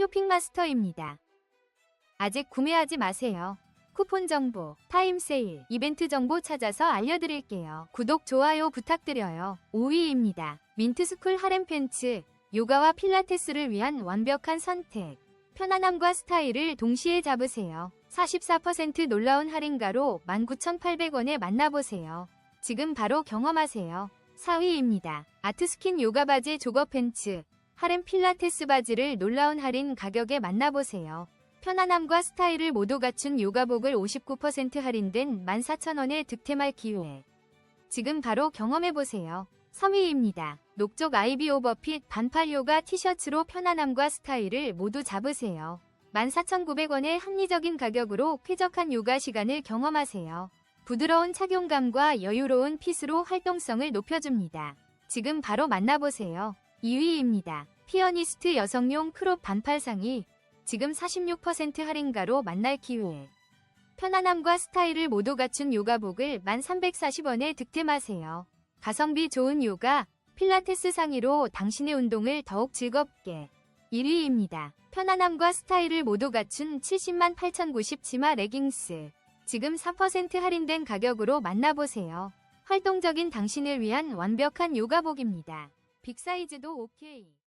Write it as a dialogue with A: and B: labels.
A: 쇼핑마스터입니다. 아직 구매하지 마세요. 쿠폰 정보, 타임 세일, 이벤트 정보 찾아서 알려드릴게요. 구독, 좋아요 부탁드려요. 5위입니다. 민트스쿨 하렘 팬츠, 요가와 필라테스를 위한 완벽한 선택. 편안함과 스타일을 동시에 잡으세요. 44% 놀라운 할인가로 19,800원에 만나보세요. 지금 바로 경험하세요. 4위입니다. 아트스킨 요가 바지 조거 팬츠, 하렘 필라테스 바지를 놀라운 할인 가격에 만나보세요. 편안함과 스타일을 모두 갖춘 요가복을 59% 할인된 14,000원에 득템할 기회. 지금 바로 경험해보세요. 3위입니다. 녹족 아이비 오버핏 반팔 요가 티셔츠로 편안함과 스타일을 모두 잡으세요. 14,900원의 합리적인 가격으로 쾌적한 요가 시간을 경험하세요. 부드러운 착용감과 여유로운 핏으로 활동성을 높여줍니다. 지금 바로 만나보세요. 2위입니다. 피어니스트 여성용 크롭 반팔 상의 지금 46% 할인가로 만날 기회. 편안함과 스타일을 모두 갖춘 요가복을 1340원에 득템하세요. 가성비 좋은 요가, 필라테스 상의로 당신의 운동을 더욱 즐겁게. 1위입니다. 편안함과 스타일을 모두 갖춘 70만 8090 치마 레깅스. 지금 4% 할인된 가격으로 만나보세요. 활동적인 당신을 위한 완벽한 요가복입니다. 빅사이즈도 오케이.